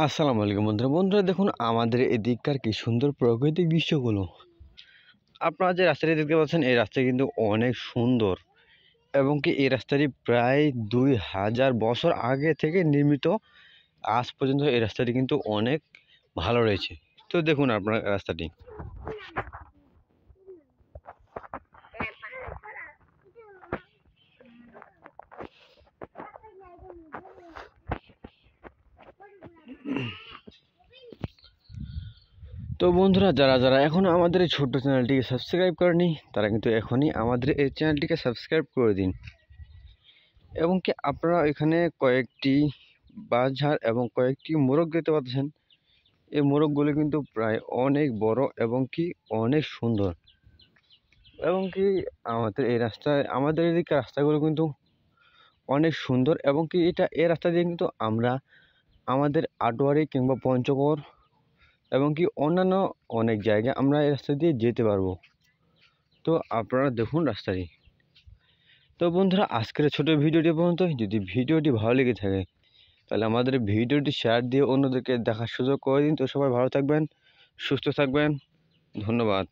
আসসালামু আলাইকুম বন্ধুরা। বন্ধুরা, দেখুন, আমাদের এদিককার কি সুন্দর প্রাকৃতিক দৃশ্যগুলো। আপনারা যে রাস্তাটি দেখতে পাচ্ছেন, এই রাস্তাটি কিন্তু অনেক সুন্দর এবং কি এই রাস্তাটি প্রায় দুই হাজার বছর আগে থেকে নির্মিত। আজ পর্যন্ত এই রাস্তাটি কিন্তু অনেক ভালো রয়েছে। তো দেখুন আপনার রাস্তাটি। তো বন্ধুরা, যারা যারা এখনও আমাদের এই ছোট্ট চ্যানেলটিকে সাবস্ক্রাইব করেনি, তারা কিন্তু এখনই আমাদের এই চ্যানেলটিকে সাবস্ক্রাইব করে দিন। এবং কি আপনারা এখানে কয়েকটি বাঁশঝাড় এবং কয়েকটি মোরগ দেখতে পাচ্ছেন। এই মোরগগুলো কিন্তু প্রায় অনেক বড় এবং কি অনেক সুন্দর। এবং কি আমাদের এই রাস্তায়, আমাদের এদিকে রাস্তাগুলো কিন্তু অনেক সুন্দর এবং কি এটা এই রাস্তা দিয়ে কিন্তু আমরা আমাদের আটোয়ারি কিংবা পঞ্চগড় এবং কি অন্যান্য অনেক জায়গায় আমরা এই রাস্তা দিয়ে যেতে পারব। তো আপনারা দেখুন রাস্তাটি। তো বন্ধুরা, আজকের ছোটো ভিডিওটি পর্যন্ত। যদি ভিডিওটি ভালো লেগে থাকে, তাহলে আমাদের ভিডিওটি শেয়ার দিয়ে অন্যদেরকে দেখার সুযোগ করে দিন। তো সবাই ভালো থাকবেন, সুস্থ থাকবেন। ধন্যবাদ।